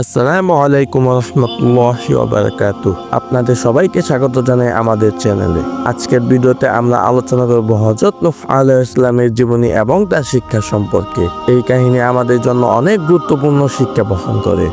আসসালামু আলাইকুম রহমতুল্লাহ বারাকাতু আপনাদের সবাইকে স্বাগত জানাই আমাদের চ্যানেলে। আজকের ভিডিওতে আমরা আলোচনা করব হজরত আলাইহিস ইসলামের জীবনী এবং তার শিক্ষা সম্পর্কে। এই কাহিনী আমাদের জন্য অনেক গুরুত্বপূর্ণ শিক্ষা বহন করে।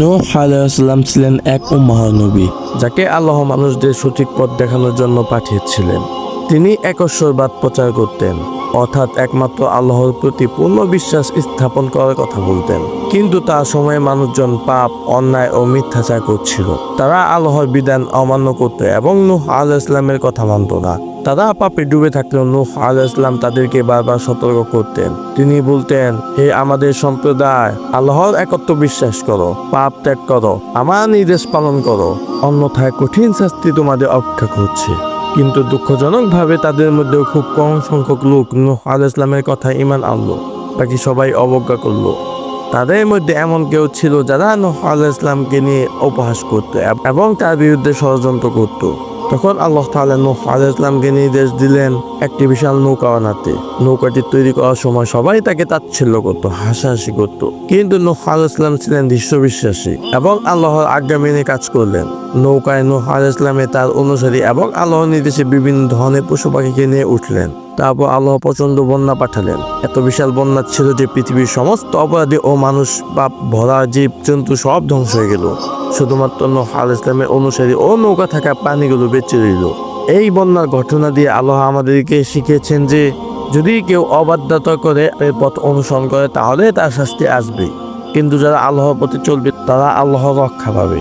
নূহ আলাইহিসসালাম ছিলেন এক মহানবী যাকে আল্লাহ মানুষদের সঠিক পথ দেখানোর জন্য পাঠিয়েছিলেন। তিনি একশ্বরবাদ প্রচার করতেন। অর্থাৎ একমাত্র আল্লাহর প্রতি পূর্ণ বিশ্বাস স্থাপন করার কথা বলতেন। কিন্তু তার সময়ে মানুষজন পাপ, অন্যায় ও মিথ্যাচার করছিল। তারা আল্লাহর বিধান অমান্য করত এবং নূহ আল ইসলামের কথা মানত না। তারা পাপে ডুবে থাকলেও নূহ আল ইসলাম তাদেরকে বারবার সতর্ক করতেন। তিনি বলতেন, হে আমাদের সম্প্রদায়, আল্লাহর একত্র বিশ্বাস করো, পাপ ত্যাগ করো, আমার নির্দেশ পালন করো। অন্যথায় কঠিন শাস্তি তোমাদের অপেক্ষা করছে। কিন্তু দুঃখজনকভাবে তাদের মধ্যেও খুব কম সংখ্যক লোক নুহ আল ইসলামের কথা ইমান আনলো, বাকি সবাই অবজ্ঞা করল। তাদের মধ্যে এমন কেউ ছিল যারা নুহ আল ইসলামকে নিয়ে উপহাস করত এবং তার বিরুদ্ধে ষড়যন্ত্র করত। তখন আল্লাহ তালা নূহ আলাইসলামকে ইসলামকে নির্দেশ দিলেন একটি বিশাল নৌকা বানাতে। নৌকাটি তৈরি করার সময় সবাই তাকে তাচ্ছিল্য করত, হাসাহাসি করত। কিন্তু নূহ আলাইসলাম ইসলাম ছিলেন বিশ্বাসী এবং আল্লাহর আজ্ঞা মেনে কাজ করলেন। নৌকায় নূহ আলাইসলামে ইসলামে তার অনুসারী এবং আল্লাহর নির্দেশে বিভিন্ন ধরনের পশু পাখিকে নিয়ে উঠলেন। তারপর আল্লাহ প্রচণ্ড বন্যা পাঠালেন। এত বিশাল বন্যা ছিল যে পৃথিবীর সমস্ত অপরাধী ও মানুষ বা ভরা, জীব, জন্তু সব ধ্বংস হয়ে গেল। শুধুমাত্র নূহ ইসলামের অনুসারী ও নৌকা থাকা প্রাণীগুলো বেঁচে রইল। এই বন্যার ঘটনা দিয়ে আল্লাহ আমাদেরকে শিখিয়েছেন যে, যদি কেউ অবাধ্যতা করে এর পথ অনুসরণ করে, তাহলে তার শাস্তি আসবে। কিন্তু যারা আল্লাহর পথে চলবে, তারা আল্লাহ রক্ষা পাবে।